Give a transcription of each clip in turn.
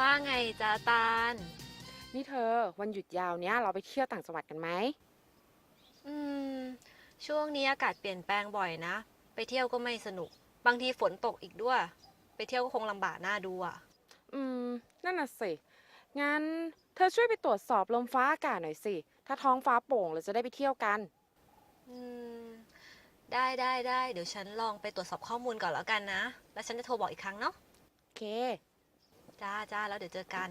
ว่าไงจ้าตาล นี่เธอวันหยุดยาวเนี้ยเราไปเที่ยวต่างจังหวัดกันไหม อืม ช่วงนี้อากาศเปลี่ยนแปลงบ่อยนะ ไปเที่ยวก็ไม่สนุก บางทีฝนตกอีกด้วย ไปเที่ยวก็คงลำบากหน้าดูอะ อืม นั่นน่ะสิ งั้นเธอช่วยไปตรวจสอบลมฟ้าอากาศหน่อยสิ ถ้าท้องฟ้าโปร่งเราจะได้ไปเที่ยวกัน อืม ได้ได้ได้เดี๋ยวฉันลองไปตรวจสอบข้อมูลก่อนแล้วกันนะ แล้วฉันจะโทรบอกอีกครั้งเนาะ โอเค จ้าจ้าแล้วเดี๋ยวเจอกัน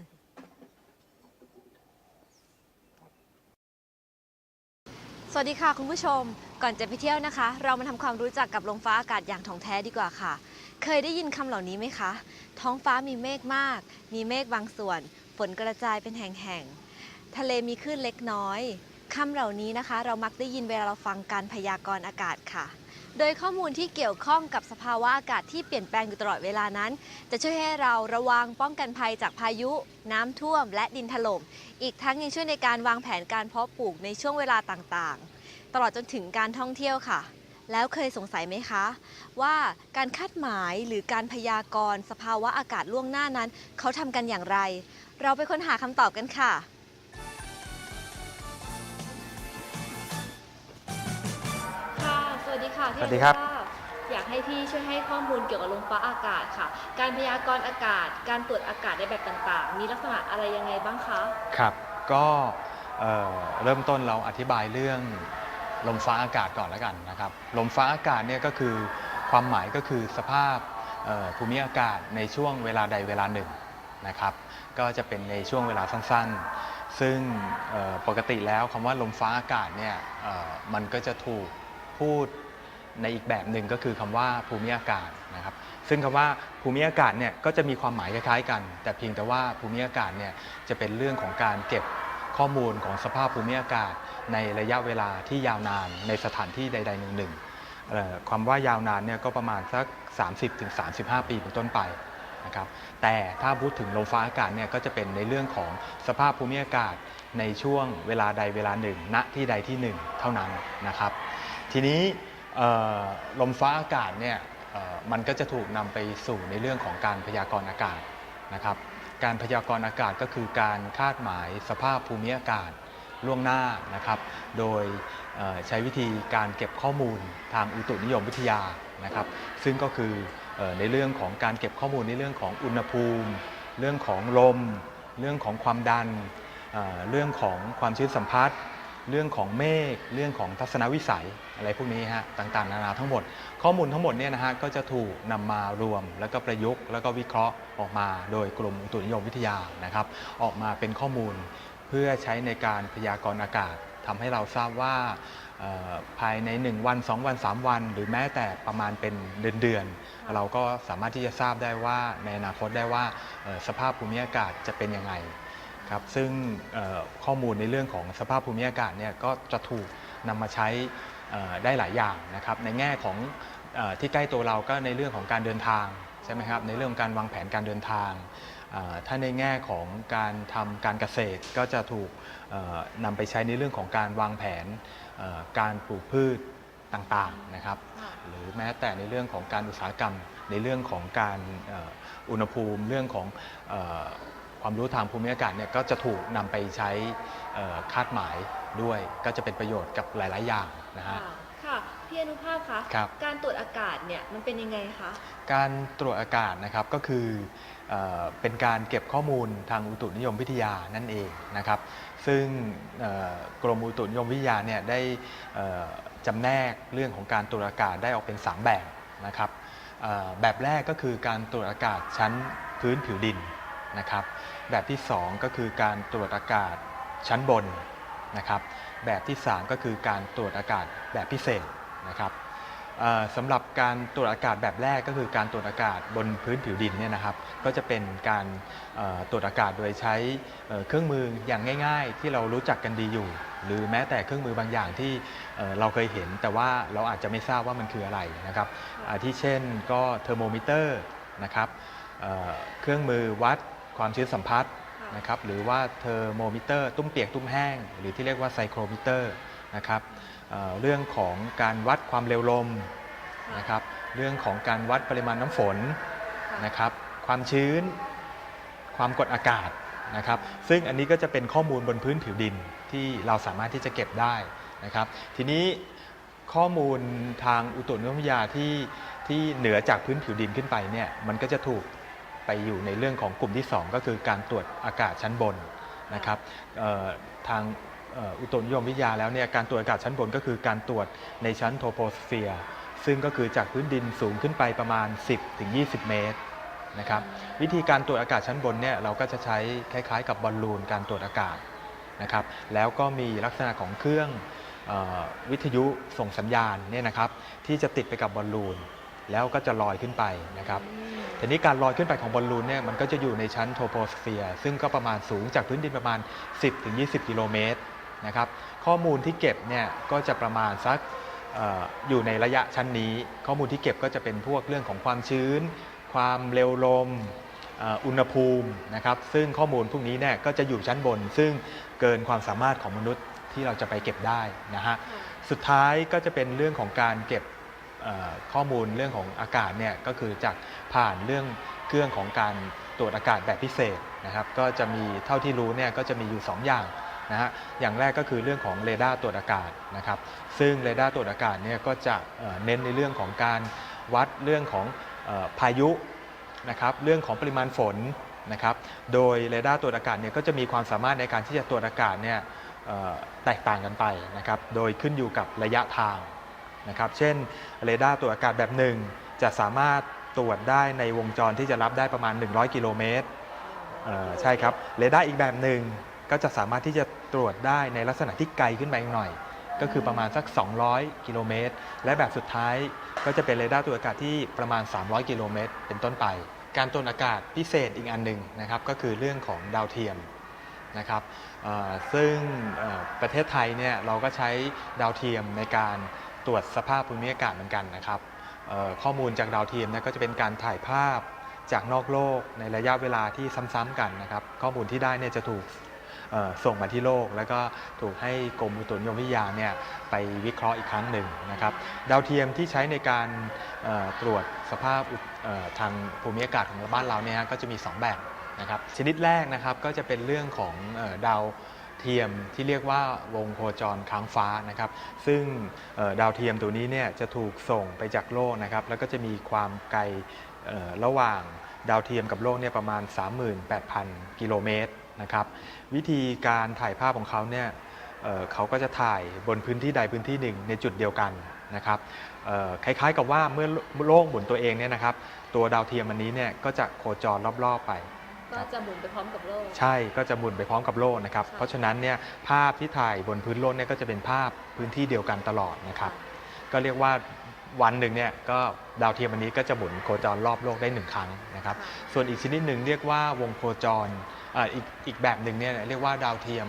สวัสดีค่ะคุณผู้ชม ก่อนจะไปเที่ยวนะคะ เรามาทำความรู้จักกับลมฟ้าอากาศอย่างถ่องแท้ดีกว่าค่ะ เคยได้ยินคำเหล่านี้ไหมคะ ท้องฟ้ามีเมฆมาก มีเมฆบางส่วน ฝนกระจายเป็นแห่งๆ ทะเลมีคลื่นเล็กน้อยคำเหล่านี้นะคะ เรามักได้ยินเวลาเราฟังการพยากรณ์อากาศค่ะ โดยข้อมูลที่เกี่ยวข้องกับสภาวะอากาศที่เปลี่ยนแปลงอยู่ตลอดเวลานั้น จะช่วยให้เราระวังป้องกันภัยจากพายุ น้ำท่วม และดินถล่ม อีกทั้งยังช่วยในการวางแผนการเพาะปลูกในช่วงเวลาต่างๆ ตลอดจนถึงการท่องเที่ยวค่ะ แล้วเคยสงสัยไหมคะ ว่าการคาดหมายหรือการพยากรณ์ สภาวะอากาศล่วงหน้านั้น เขาทำกันอย่างไร เราไปค้นหาคำตอบกันค่ะ วัสดีค่ะพี่สวัสดีครับ อนุภาพอยากให้พี่ช่วยให้ข้อมูลเกี่ยวกับลมฟ้าอากาศค่ะ การพยากรณ์อากาศ การตรวจอากาศในแบบต่างๆ มีลักษณะอะไรยังไงบ้างคะ ครับก็เอ่อเริ่มต้นเราอธิบายเรื่องลมฟ้าอากาศก่อนแล้วกันนะครับลมฟ้าอากาศเนี่ยก็คือความหมายก็คือสภาพเอ่อภูมิอากาศในช่วงเวลาใดเวลาหนึ่งนะครับก็จะเป็นในช่วงเวลาสั้นๆ ซึ่งเอ่อปกติแล้วคำว่าลมฟ้าอากาศเนี่ยเอ่อมันก็จะถูก พูดในอีกแบบหนึ่งก็คือคำว่าภูมิอากาศนะครับ ซึ่งคำว่าภูมิอากาศเนี่ยก็จะมีความหมายคล้ายๆกัน แต่เพียงแต่ว่าภูมิอากาศเนี่ยจะเป็นเรื่องของการเก็บข้อมูลของสภาพภูมิอากาศ ในระยะเวลาที่ยาวนานในสถานที่ใดๆหนึ่งๆเอ่อความว่ายาวนานเนี่ยก็ประมาณสัก 30-35 ปีเป็นต้นไปนะครับ แต่ถ้าพูดถึงลมฟ้าอากาศเนี่ยก็จะเป็นในเรื่องของสภาพภูมิอากาศในช่วงเวลาใดเวลาหนึ่งณที่ใดที่หนึ่งเท่านั้นนะครับ ทีนี้ลมฟ้าอากาศเนี่ยมันก็จะถูกนำไปสู่ในเรื่องของการพยากรณ์อากาศนะครับ การพยากรณ์อากาศก็คือการคาดหมายสภาพภูมิอากาศล่วงหน้านะครับ โดยใช้วิธีการเก็บข้อมูลทางอุตุนิยมวิทยานะครับ ซึ่งก็คือในเรื่องของการเก็บข้อมูลในเรื่องของอุณหภูมิ เรื่องของลม เรื่องของความดันเอ่อเรื่องของความชื้นสัมพัทธ์ เรื่องของเมฆเรื่องของทัศนวิสัยอะไรพวกนี้ฮะต่างๆ นานาทั้งหมด ข้อมูลทั้งหมดเนี่ยนะฮะก็จะถูกนำมารวม แล้วก็ประยุกต์แล้วก็วิเคราะห์ออกมาโดยกรมอุตุนิยมวิทยานะครับ ออกมาเป็นข้อมูลเพื่อใช้ในการพยากรณ์อากาศทำให้เราทราบว่าเอ่อภายใน 1 วัน 2 วัน 3 วัน หรือแม้แต่ประมาณเป็นเดือนๆเราก็สามารถที่จะทราบได้ว่าในอนาคตได้ว่าเอ่อสภาพภูมิอากาศจะเป็นยังไง ครับซึ่งเอ่อข้อมูลในเรื่องของสภาพภูมิอากาศเนี่ยก็จะถูกนำมาใช้เอ่อได้หลายอย่างนะครับในแง่ของเออที่ใกล้ตัวเราก็ในเรื่องของการเดินทางใช่ไหมครับในเรื่องของการวางแผนการเดินทางเอ่อถ้าในแง่ของการทำการเกษตรก็จะถูกเอ่อนำไปใช้ในเรื่องของการวางแผนเอ่อการปลูกพืชต่างๆนะครับ หรือแม้แต่ในเรื่องของการอุตสาหกรรม ในเรื่องของการเอ่ออุณหภูมิเรื่องของเอ่อ ความรู้ทางภูมิอากาศเนี่ยก็จะถูกนำไปใช้เอ่อคาดหมายด้วย ก็จะเป็นประโยชน์กับหลาย ๆ อย่างนะฮะค่ะค่ะพี่อนุภาพคะครับ การตรวจอากาศเนี่ยมันเป็นยังไงคะการตรวจอากาศนะครับก็คือเออเป็นการเก็บข้อมูลทางอุตุนิยมวิทยานั่นเองนะครับ ซึ่งเอ่อกรมอุตุนิยมวิทยาเนี่ยได้เอ่อจำแนกเรื่องของการตรวจอากาศได้ออกเป็น 3 แบบนะครับเอ่อแบบแรกก็คือการตรวจอากาศชั้นพื้นผิวดิน นะครับ แบบที่ 2 ก็คือการตรวจอากาศชั้นบนนะครับ แบบที่ 3 ก็คือการตรวจอากาศแบบพิเศษนะครับเอ่อสำหรับการตรวจอากาศแบบแรกก็คือการตรวจอากาศบนพื้นผิวดินเนี่ยนะครับ ก็จะเป็นการเอ่อตรวจอากาศโดยใช้เอ่อเครื่องมืออย่างง่าย ๆ ที่เรารู้จักกันดีอยู่ หรือแม้แต่เครื่องมือบางอย่างที่เอ่อเราเคยเห็น แต่ว่าเราอาจจะไม่ทราบว่ามันคืออะไรนะครับอาที่เช่นก็เทอร์โมมิเตอร์นะครับเอ่อเครื่องมือวัด ความชื้นสัมผัสนะครับหรือว่าเทอร์โมมิเตอร์ตุ้มเปียกตุ้มแห้ง หรือที่เรียกว่าไซโครมิเตอร์นะครับเอ่อเรื่องของการวัดความเร็วลมนะครับเรื่องของการวัดปริมาณน้ำฝนนะครับความชื้น ความกดอากาศนะครับซึ่งอันนี้ก็จะเป็นข้อมูลบนพื้นผิวดินที่เราสามารถที่จะเก็บได้นะครับทีนี้ข้อมูลทางอุตุนิยมวิทยาที่ที่เหนือจากพื้นผิวดินขึ้นไปเนี่ยมันก็จะถูก ไปอยู่ในเรื่องของกลุ่มที่ 2 ก็คือการตรวจอากาศชั้นบนนะครับทางอุตุนิยมวิทยาแล้วเนี่ยการตรวจอากาศชั้นบนก็คือการตรวจในชั้นโทโปสเฟียร์ซึ่งก็คือจากพื้นดินสูงขึ้นไปประมาณ 10-20 เมตรนะครับวิธีการตรวจอากาศชั้นบนเนี่ยเราก็จะใช้คล้ายๆ กับบอลลูนการตรวจอากาศนะครับแล้วก็มีลักษณะของเครื่องวิทยุส่งสัญญาณเนี่ยนะครับที่จะติดไปกับบอลลูน แล้วก็จะลอยขึ้นไปนะครับทีนี้การลอยขึ้นไปของบอลลูนเนี่ยมันก็จะอยู่ในชั้นโทโปสเฟียร์ซึ่งก็ประมาณสูงจากพื้นดินประมาณ 10-20 กิโลเมตรนะครับข้อมูลที่เก็บเนี่ยก็จะประมาณสักเอออยู่ในระยะชั้นนี้ ข้อมูลที่เก็บก็จะเป็นพวกเรื่องของความชื้น ความเร็วลมเอ่ออุณหภูมินะครับซึ่งข้อมูลพวกนี้เนี่ยก็จะอยู่ชั้นบน ซึ่งเกินความสามารถของมนุษย์ที่เราจะไปเก็บได้นะฮะสุดท้ายก็จะเป็นเรื่องของการเก็บเอ่อ ข้อมูลเรื่องของอากาศเนี่ยก็คือจากผ่านเรื่องเครื่องของการตรวจอากาศแบบพิเศษนะครับ ก็จะมีเท่าที่รู้เนี่ยก็จะมีอยู่ 2 อย่างนะฮะอย่างแรกก็คือเรื่องของเรดาร์ตรวจอากาศนะครับ ซึ่งเรดาร์ตรวจอากาศเนี่ยก็จะเน้นในเรื่องของการวัดเรื่องของออพายุนะครับ เรื่องของปริมาณฝนนะครับ โดยเรดาร์ตรวจอากาศเนี่ยก็จะมีความสามารถในการที่จะตรวจอากาศเนี่ยแตกต่างกันไปนะครับ โดยขึ้นอยู่กับระยะทาง นะครับเช่นเรดาร์ตรวจอากาศแบบหนึ่งจะสามารถตรวจได้ในวงจรที่จะรับได้ประมาณ 100 กิโลเมตรใช่ครับเรดาร์อีกแบบหนึ่งก็จะสามารถที่จะตรวจได้ในลักษณะที่ไกลขึ้นไปอีกหน่อย ก็คือประมาณสัก 200 กิโลเมตร และแบบสุดท้ายก็จะเป็นเรดาร์ตรวจอากาศที่ประมาณ 300 กิโลเมตร เป็นต้นไป การตรวจอากาศพิเศษอีกอันหนึ่งนะครับก็คือเรื่องของดาวเทียมนะครับซึ่งประเทศไทยเนี่ยเราก็ใช้ดาวเทียมในการ ตรวจสภาพภูมิอากาศเหมือนกันนะครับข้อมูลจากดาวเทียมก็จะเป็นการถ่ายภาพจากนอกโลกในระยะเวลาที่ซ้ำๆกันนะครับ ข้อมูลที่ได้เนี่ยจะถูกส่งมาที่โลก แล้วก็ถูกให้กรมอุตุนิยมวิทยาเนี่ยไปวิเคราะห์อีกครั้งหนึ่งนะครับ ดาวเทียมที่ใช้ในการตรวจสภาพทางภูมิอากาศของบ้านเราเนี่ยก็จะมี 2 แบบนะครับ ชนิดแรกนะครับก็จะเป็นเรื่องของดาว เทียมที่เรียกว่าวงโคจรค้างฟ้านะครับ ซึ่งดาวเทียมตัวนี้เนี่ยจะถูกส่งไปจากโลกนะครับ แล้วก็จะมีความไกลระหว่างดาวเทียมกับโลกเนี่ยประมาณ 38,000 กิโลเมตรนะครับ วิธีการถ่ายภาพของเขาเนี่ยเขาก็จะถ่ายบนพื้นที่ใดพื้นที่หนึ่งในจุดเดียวกันนะครับคล้ายๆกับว่าเมื่อโลกหมุนตัวเองเนี่ยนะครับ ตัวดาวเทียมอันนี้เนี่ยก็จะโคจรรอบๆไป ก็จะหมุนไปพร้อมกับโลก ใช่ก็จะหมุนไปพร้อมกับโลกนะครับ ค่ะ เพราะฉะนั้นเนี่ยภาพที่ถ่ายบนพื้นโลกเนี่ยก็จะเป็นภาพพื้นที่เดียวกันตลอดนะครับ ก็เรียกว่าวันหนึ่งเนี่ยก็ดาวเทียมอันนี้ก็จะหมุนโคจรรอบโลกได้หนึ่งครั้งนะครับค่ะส่วนอีกชนิดหนึ่งเรียกว่าวงโคจรอ่าอีกอีกแบบหนึ่งเนี่ยเรียกว่าดาวเทียม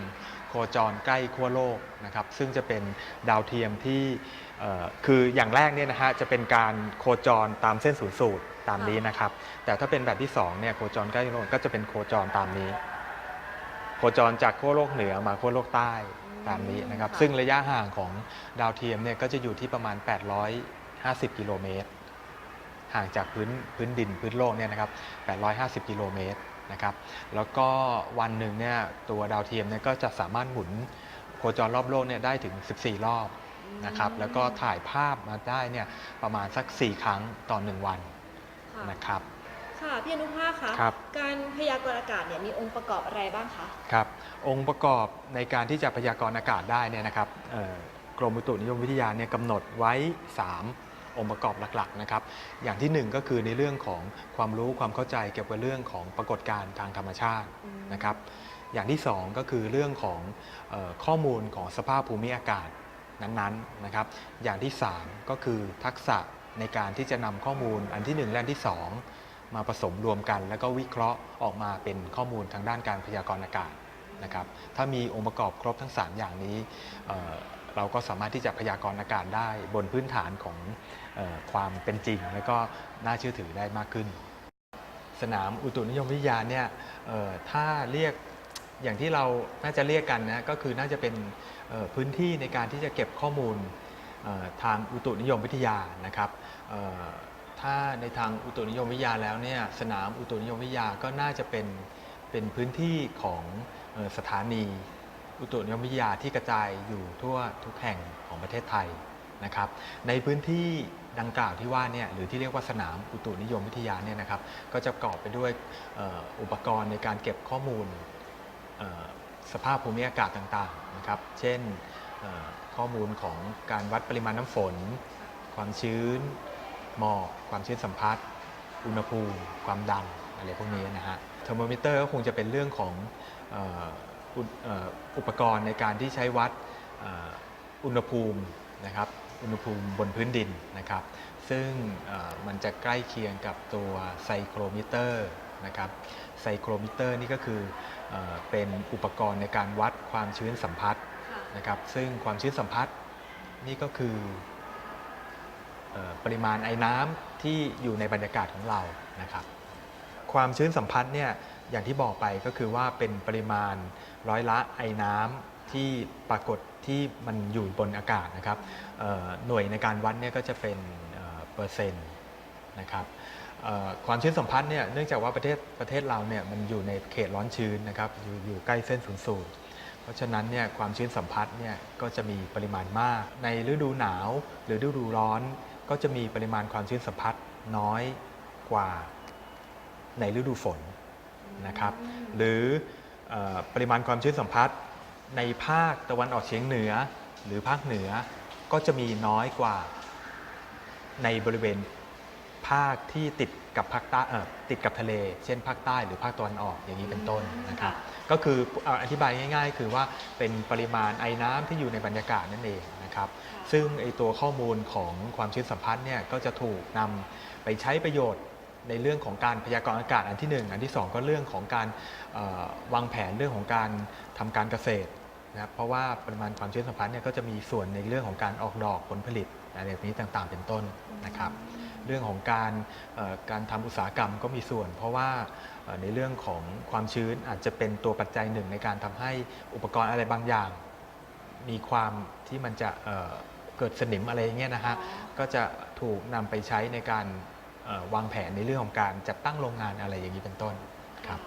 โคจรใกล้ขั้วโลกนะครับ ซึ่งจะเป็นดาวเทียมที่เอ่อ คืออย่างแรกเนี่ยนะฮะจะเป็นการโคจรตามเส้นศูนย์สูตรตามนี้นะครับ แต่ถ้าเป็นแบบที่2เนี่ยโคจรใกล้โลกก็จะเป็นโคจรตามนี้ โคจรจากขั้วโลกเหนือมาขั้วโลกใต้ตามนี้นะครับค่ะซึ่งระยะห่างของดาวเทียมเนี่ยก็จะอยู่ที่ประมาณ 850 กิโลเมตร ห่างจากพื้นพื้นดินพื้นโลกเนี่ยนะครับ 850 กิโลเมตรนะครับ แล้วก็วันหนึ่งเนี่ยตัวดาวเทียมเนี่ยก็จะสามารถหมุนโคจรรอบโลกเนี่ยได้ถึง 14 รอบ นะครับแล้วก็ถ่ายภาพมาได้เนี่ยประมาณสัก 4 ครั้งต่อ 1 วันค่ะนะครับ ค่ะพี่อนุภาคคะครับ การพยากรณ์อากาศเนี่ยมีองค์ประกอบอะไรบ้างคะครับองค์ประกอบในการที่จะพยากรณ์อากาศได้เนี่ยนะครับเอ่อกรมอุตุนิยมวิทยาเนี่ยกำหนดไว้ 3อองค์ประกอบหลักๆนะครับอย่างที่หนึ่งก็คือในเรื่องของความรู้ความเข้าใจเกี่ยวกับเรื่องของปรากฏการณ์ทางธรรมชาตินะครับ อย่างที่2ก็คือเรื่องของเออข้อมูลของสภาพภูมิอากาศ นั้นๆนะครับ อย่างที่ 3 ก็คือทักษะในการที่จะนำข้อมูลอันที่ 1 และอันที่ 2 มาผสมรวมกัน แล้วก็วิเคราะห์ออกมาเป็นข้อมูลทางด้านการพยากรณ์อากาศนะครับ ถ้ามีองค์ประกอบครบทั้ง 3 อย่างนี้เเราก็สามารถที่จะพยากรณ์อากาศได้บนพื้นฐานของออความเป็นจริง และก็น่าเชื่อถือได้มากขึ้น สนามอุตุนิยมวิทยาเนี่ยถ้าเรียก อย่างที่เราน่าจะเรียกกันนะก็คือน่าจะเป็นพื้นที่ในการที่จะเก็บข้อมูลทางอุตุนิยมวิทยานะครับถ้าในทางอุตุนิยมวิทยาแล้วเนี่ยสนามอุตุนิยมวิทยาก็น่าจะเป็นเป็นพื้นที่ของสถานีอุตุนิยมวิทยาที่กระจายอยู่ทั่วทุกแห่งของประเทศไทยนะครับ ในพื้นที่ดังกล่าวที่ว่าเนี่ยหรือที่เรียกว่าสนามอุตุนิยมวิทยาเนี่ยนะครับ ก็จะประกอบไปด้วยอุปกรณ์ในการเก็บข้อมูล สภาพภูมิอากาศต่างๆนะครับ เช่นข้อมูลของการวัดปริมาณน้ำฝน ความชื้น หมอก ความชื้นสัมผัส อุณหภูมิ ความดันอะไรพวกนี้นะฮะ เทอร์โมมิเตอร์ก็คงจะเป็นเรื่องของอ,อุปกรณ์ในการที่ใช้วัดอ,อุณหภูมินะครับ อุณหภูมิบนพื้นดินนะครับ ซึ่งมันจะใกล้เคียงกับตัวไซโครมิเตอร์ นะครับไซโครมิเตอร์นี่ก็คือเออเป็นอุปกรณ์ในการวัดความชื้นสัมผัสนะครับซึ่งความชื้นสัมผัสนี่ก็คือเออปริมาณไอ้น้ำที่อยู่ในบรรยากาศของเรานะครับความชื้นสัมผัสเนี่ยอย่างที่บอกไปก็คือว่าเป็นปริมาณร้อยละไอ้น้ำที่ปรากฏที่มันอยู่บนอากาศนะครับเอ่อหน่วยในการวัดเนี่ยก็จะเป็นเอ่อเปอร์เซ็นต์นะครับเอ่อ ความชื้นสัมผัสเนี่ยเนื่องจากว่าประเทศประเทศเราเนี่ยมันอยู่ในเขตร้อนชื้นนะครับอยู่อยู่ใกล้เส้นศูนย์สูตรเพราะฉะนั้นเนี่ยความชื้นสัมผัสเนี่ยก็จะมีปริมาณมาก ในฤดูหนาวหรือฤดูร้อน ก็จะมีปริมาณความชื้นสัมผัสน้อยกว่าในฤดูฝนนะครับหรืออปริมาณความชื้นสัมผัสในภาคตะวันออกเฉียงเหนือ หรือภาคเหนือก็จะมีน้อยกว่าในบริเวณ ภาคที่ติดกับภาคใต้เอ่อติดกับทะเล เช่นภาคใต้หรือภาคตะวันออกอย่างนี้เป็นต้นนะครับ ก็คือเอาอธิบายง่าย ๆ คือว่าเป็นปริมาณไอน้ำที่อยู่ในบรรยากาศนั่นเองนะครับ ซึ่งไอตัวข้อมูลของความชื้นสัมพัทธ์เนี่ยก็จะถูกนำไปใช้ประโยชน์ในเรื่องของการพยากรณ์อากาศอันที่หนึ่งอันที่สองก็เรื่องของการเอ่อวางแผนเรื่องของการทำการเกษตรนะครับเพราะว่าปริมาณความชื้นสัมพัทธ์เนี่ยก็จะมีส่วนในเรื่องของการออกดอกผลผลิตอะไรแบบนี้ต่างๆ เป็นต้นนะครับ เรื่องของการเอ่อการทำอุตสาหกรรมก็มีส่วน เพราะว่าเอ่อในเรื่องของความชื้นอาจจะเป็นตัวปัจจัยหนึ่งในการทำให้อุปกรณ์อะไรบางอย่าง มีความที่มันจะเอ่อเกิดสนิมอะไรอย่างเงี้ยนะฮะก็จะถูกนำไปใช้ในการเอ่อวางแผนในเรื่องของการจัดตั้งโรงงานอะไรอย่างนี้เป็นต้นครับ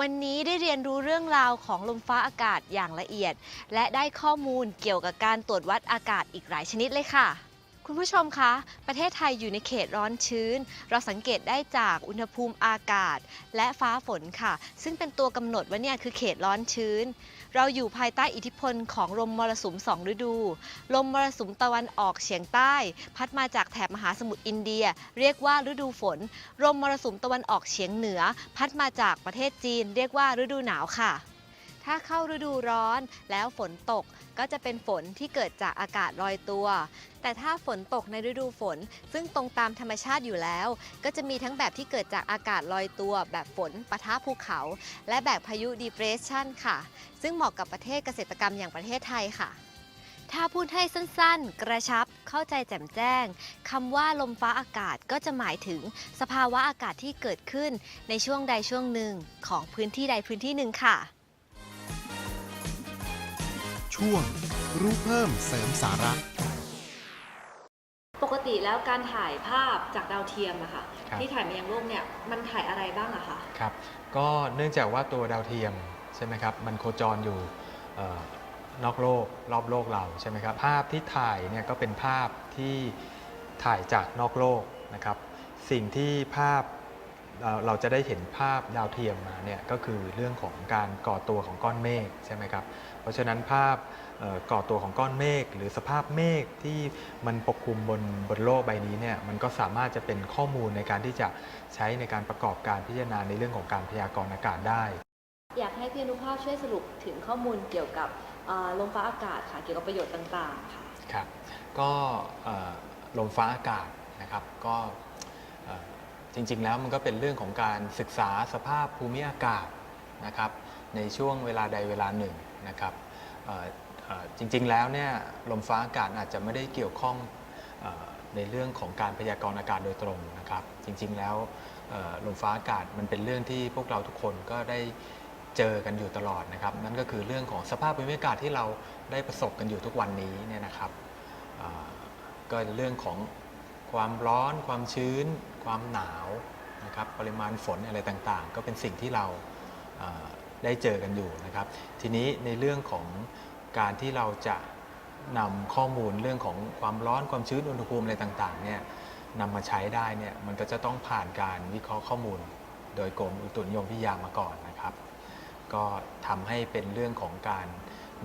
วันนี้ได้เรียนรู้เรื่องราวของลมฟ้าอากาศอย่างละเอียด และได้ข้อมูลเกี่ยวกับการตรวจวัดอากาศอีกหลายชนิดเลยค่ะ คุณผู้ชมคะ ประเทศไทยอยู่ในเขตร้อนชื้น เราสังเกตได้จากอุณหภูมิอากาศ และฟ้าฝนค่ะ ซึ่งเป็นตัวกำหนดว่าเนี่ยคือเขตร้อนชื้น เราอยู่ภายใต้อิทธิพลของลมมรสุมสองฤดู ลมมรสุมตะวันออกเฉียงใต้ พัดมาจากแถบมหาสมุทรอินเดีย เรียกว่าฤดูฝน ลมมรสุมตะวันออกเฉียงเหนือ พัดมาจากประเทศจีน เรียกว่าฤดูหนาวค่ะ ถ้าเข้าฤดูร้อนแล้วฝนตกก็จะเป็นฝนที่เกิดจากอากาศลอยตัว แต่ถ้าฝนตกในฤดูฝน ซึ่งตรงตามธรรมชาติอยู่แล้ว ก็จะมีทั้งแบบที่เกิดจากอากาศลอยตัว แบบฝนปะทะภูเขา และแบบพายุ depression ค่ะ ซึ่งเหมาะกับประเทศเกษตรกรรมอย่างประเทศไทยค่ะถ้าพูดให้สั้นๆ กระชับ เข้าใจแจ่มแจ้ง คำว่าลมฟ้าอากาศก็จะหมายถึง สภาวะอากาศที่เกิดขึ้นในช่วงใดช่วงหนึ่งของพื้นที่ใดพื้นที่หนึ่งค่ะ ช่วง รู้เพิ่มเสริมสาระ ปกติแล้วการถ่ายภาพจากดาวเทียมอะค่ะครับ ที่ถ่ายมายังโลกเนี่ยมันถ่ายอะไรบ้างอะคะครับ ก็เนื่องจากว่าตัวดาวเทียมใช่ไหมครับ มันโคจรอยู่เออนอกโลกรอบโลกเราใช่ไหมครับ ภาพที่ถ่ายเนี่ยก็เป็นภาพที่ถ่ายจากนอกโลกนะครับ สิ่งที่ภาพ เราเราจะได้เห็นภาพดาวเทียมมาเนี่ยก็คือเรื่องของการก่อตัวของก้อนเมฆใช่ไหมครับ เพราะฉะนั้นภาพเอ่อก่อตัวของก้อนเมฆหรือสภาพเมฆที่มันปกคลุมบนบนโลกใบนี้เนี่ยมันก็สามารถจะเป็นข้อมูลในการที่จะใช้ในการประกอบการพิจารณาในเรื่องของการพยากรณ์อากาศได้ อยากให้พี่อนุภาพช่วยสรุปถึงข้อมูลเกี่ยวกับเอ่อลมฟ้าอากาศค่ะเกี่ยวกับประโยชน์ต่างๆค่ะ ครับก็เอ่อลมฟ้าอากาศนะครับ ก็เอ่อ จริงๆ แล้วมันก็เป็นเรื่องของการศึกษาสภาพภูมิอากาศนะครับในช่วงเวลาใดเวลาหนึ่งนะครับจริงๆแล้วเนี่ยลมฟ้าอากาศอาจจะไม่ได้เกี่ยวข้องในเรื่องของการพยากรณ์อากาศโดยตรงนะครับ จริงๆแล้วลมฟ้าอากาศมันเป็นเรื่องที่พวกเราทุกคนก็ได้เจอกันอยู่ตลอดนะครับ นั่นก็คือเรื่องของสภาพภูมิอากาศที่เราได้ประสบกันอยู่ทุกวันนี้เนี่ยนะครับก็เรื่องของความร้อนความชื้น ความหนาวนะครับปริมาณฝนอะไรต่างๆ ก็เป็นสิ่งที่เราได้เจอกันอยู่นะครับ ทีนี้ในเรื่องของการที่เราจะนำข้อมูลเรื่องของความร้อนความชื้นอุณหภูมิอะไรต่างๆเนี่ยนำมาใช้ได้เนี่ยมันก็จะต้องผ่านการวิเคราะห์ข้อมูล โดยกรมอุตุนิยมวิทยามาก่อนนะครับ ก็ทำให้เป็นเรื่องของการ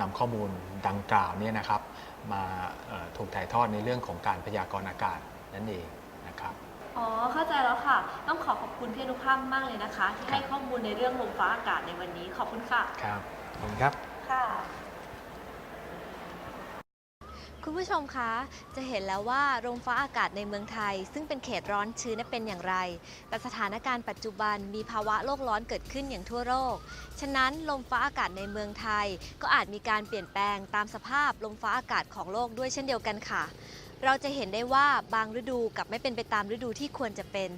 นำข้อมูลดังกล่าวเนี่ยนะครับ มาถูกถ่ายทอดในเรื่องของการพยากรณ์อากาศนั่นเองนะครับ อ๋อ เข้าใจแล้วค่ะ ต้องขอขอบคุณพี่อนุภาพมากเลยนะคะ ที่ให้ข้อมูลในเรื่องลมฟ้าอากาศในวันนี้ ขอบคุณค่ะ ครับขอบคุณครับ ค่ะ คุณผู้ชมคะ จะเห็นแล้วว่าลมฟ้าอากาศในเมืองไทย ซึ่งเป็นเขตร้อนชื้นนั้นเป็นอย่างไร แต่สถานการณ์ปัจจุบันมีภาวะโลกร้อนเกิดขึ้นอย่างทั่วโลก ฉะนั้นลมฟ้าอากาศในเมืองไทย ก็อาจมีการเปลี่ยนแปลงตามสภาพลมฟ้าอากาศของโลกด้วยเช่นเดียวกันค่ะ เราจะเห็นได้ว่าบางฤดูกับไม่เป็นไปตามฤดูที่ควรจะเป็น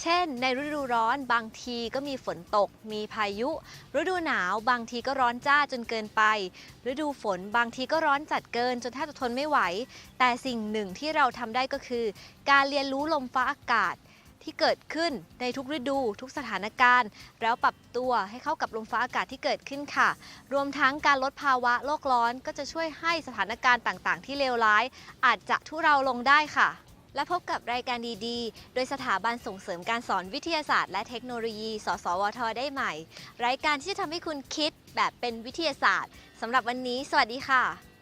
เช่น ในฤดูร้อนบางทีก็มีฝนตก มีพายุ ฤดูหนาวบางทีก็ร้อนจ้าจนเกินไป ฤดูฝนบางทีก็ร้อนจัดเกินจนแทบจะทนไม่ไหว แต่สิ่งหนึ่งที่เราทำได้ก็คือ การเรียนรู้ลมฟ้าอากาศ ที่เกิดขึ้นในทุกฤดูทุกสถานการณ์ แล้วปรับตัวให้เข้ากับลมฟ้าอากาศที่เกิดขึ้นค่ะ รวมทั้งการลดภาวะโลกร้อน ก็จะช่วยให้สถานการณ์ต่างๆ ที่เลวร้าย อาจจะทุเราลงได้ค่ะ และพบกับรายการดีๆ โดยสถาบันส่งเสริมการสอนวิทยาศาสตร์ และเทคโนโลยี สสวท ได้ใหม่ รายการที่จะทำให้คุณคิดแบบเป็นวิทยาศาสตร์สำหรับวันนี้ สวัสดีค่ะ